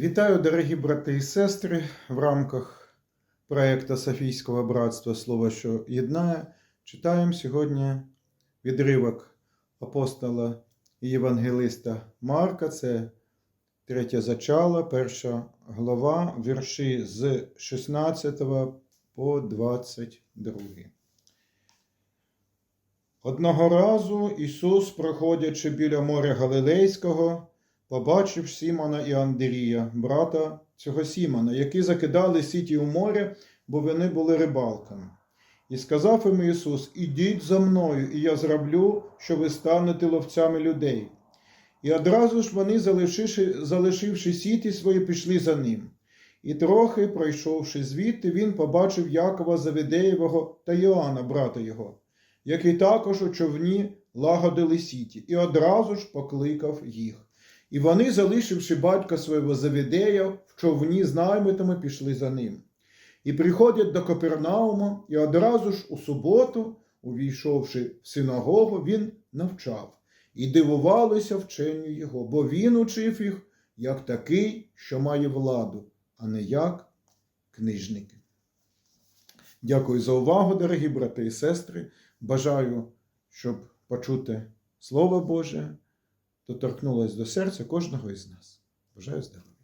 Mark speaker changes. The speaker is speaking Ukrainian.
Speaker 1: Вітаю, дорогі брати і сестри, в рамках проєкту Софійського братства Слово, що єднає. Читаємо сьогодні відривок апостола і євангелиста Марка. Це третє зачало, перша глава, вірші з 16 по 22. Одного разу Ісус, проходячи біля моря Галилейського, побачив Сімона і Андрія, брата цього Сімона, які закидали сіті у море, бо вони були рибалками. І сказав їм Ісус: Ідіть за мною, і я зроблю, що ви станете ловцями людей. І одразу ж вони, залишивши, залишивши сіті свої, пішли за ним. І трохи, пройшовши звідти, він побачив Якова Заведеєвого та Йоанна, брата його, які також у човні лагодили сіті, і одразу ж покликав їх. І вони, залишивши батька свого Завідея, в човні з наймитами пішли за ним. І приходять до Капернаума, і одразу ж у суботу, увійшовши в синагогу, він навчав, і дивувалися вченню його, бо він учив їх як такий, що має владу, а не як книжники. Дякую за увагу, дорогі брати і сестри. Бажаю, щоб почути Слово Боже доторкнулось до серця кожного із нас. Бажаю здоров'я.